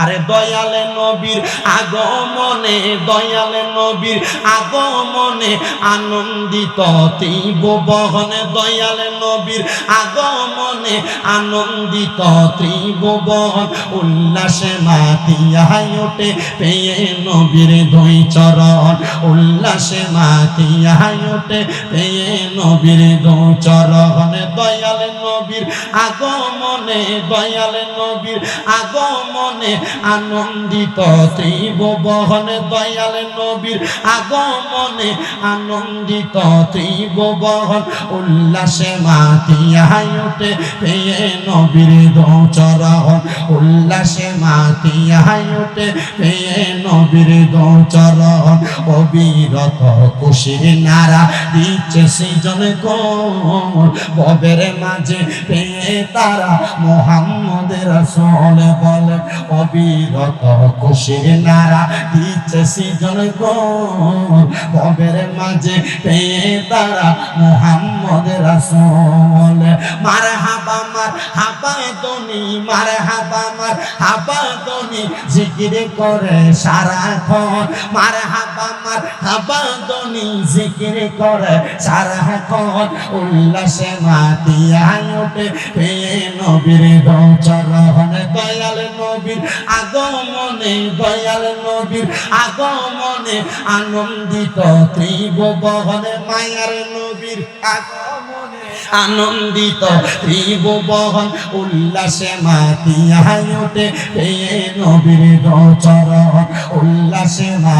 আরে দয়ালে নবীর আগমনে, দয়ালে নবীর আগমনে আনন্দিত তীব্র বহনে, দয়ালে নবীর আগমনে আনন্দিত তীব্র বহন, উল্লাসে মাতিয়াই ওঠে পেয়ে নবীর দুই চরণ, উল্লাসে মাতিয়াই ওঠে পেয়ে নবীর দুই চরণ, দয়ালে নবীর আগমনে, দয়াল নবীর আগমনে আনন্দিত তীব্র বহনে দয়াল নবীর আগমনে আনন্দিত তীব্র বহন উল্লাসে মাতিয়াই ওঠে পেয়ে নবীর দৌচরণ। উল্লাসে মাতিয়াই ওঠে পেয়ে নবীর দৌচরণ। অবিরত খুশির নারা দিচ্ছে সৃজন কোন ববের মাঝে পেয়ে তারা মোহাম্মদের রসল বলে অবিরত খুশির নারা দিচ্ছে সিজন কোন ববের মাঝে পেয়ে তারা মোহাম্মদের রাসুল। মার হাবা মার, হাবা দনি মার হাবা মার, হাবা দনি জিকির করে সারাক্ষণ মার হাবা মার হাবা দনি জিকির করে সারাক্ষণ উল্লাসে মাতিয়ায় ওঠে পেয়ে নবীর গৌচরণ দয়াল নবীর আগমনে, দয়াল নবীর আগমনে, আনন্দিত ত্রিব বহনে মায়ার নবীর আগমনে, আনন্দিত ত্রিভুবন, উল্লাসে মাতিয়ায় ওঠে পেয়ে নবীর গোচরণ উল্লাসে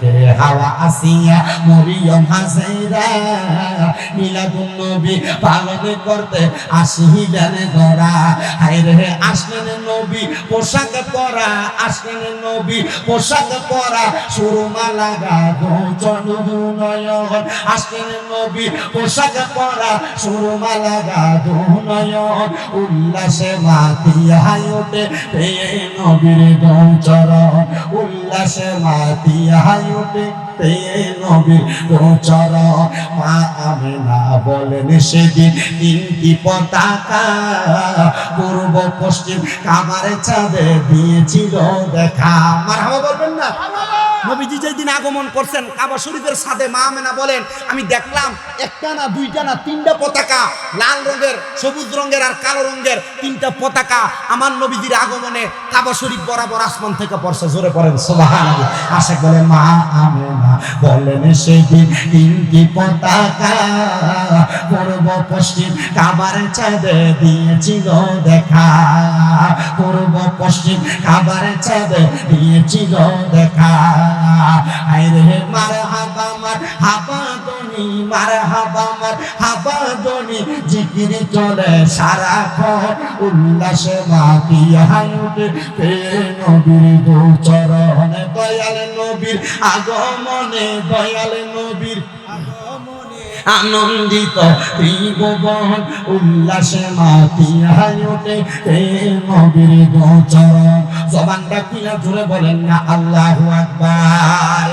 থেকে হাওয়া আসিয়া মরিয়ম হাজেরা মিলাদুন নবী পালন করতে আসিলেন ধরা হায়রে আসলেন নবী, পোশাক পরা, আসলেন নবী, পোশাক পরা, সুরমা লাগা গোচন নয়ন আসলেন নবী, পোশাক পরা, সুরমা লাগা নয়ন উল্লাসে মাতিয়ায় ওঠে পেয়ে নবীর গৌচরণ উল্লাসে পেয়ে নবীর গৌচরণ মা আমেনা বলেন, সেদিন তিনটি পতাকা পূর্ব পশ্চিম কামারে চাঁদে দিয়েছিল দেখা। আমার বলবেন না? নবীজি যেদিন আগমন করছেন, কাবা শরীফের সাথে মা মেনা বলেন, আমি দেখলাম একটা না দুইটা না তিনটা পতাকা, লাল রঙের, সবুজ রঙের আর কালো রঙের তিনটা পতাকা আমার নবীজির আগমনে কাবা শরীফ বরাবর আসমান থেকে পড়ছে জোরে পড়েন। সোবাহ আশা বলে, মা আমেনা। বলেন সেদিন তিনটি পতাকা পূর্ব পশ্চিম কাবার চাঁদে দিয়েছিল দেখা। পূর্ব পশ্চিম কাবার চাঁদে দিয়েছিল দেখা। মার হাবা মার হাবা দনি মার হাবা মার হাবা দনি জিকির চলে সারাক্ষণ। উল্লাসে মাতিয়া উঠে পে নবীর গোচরণ দয়াল নবীর আগমনে, দয়াল নবীর আনন্দিত ত্রিভুবন। উল্লাসে মাতিয়ায় ওঠে হে নবীর গোচর জবানটা কিনা জুড়ে বলেন না, আল্লাহু আকবার।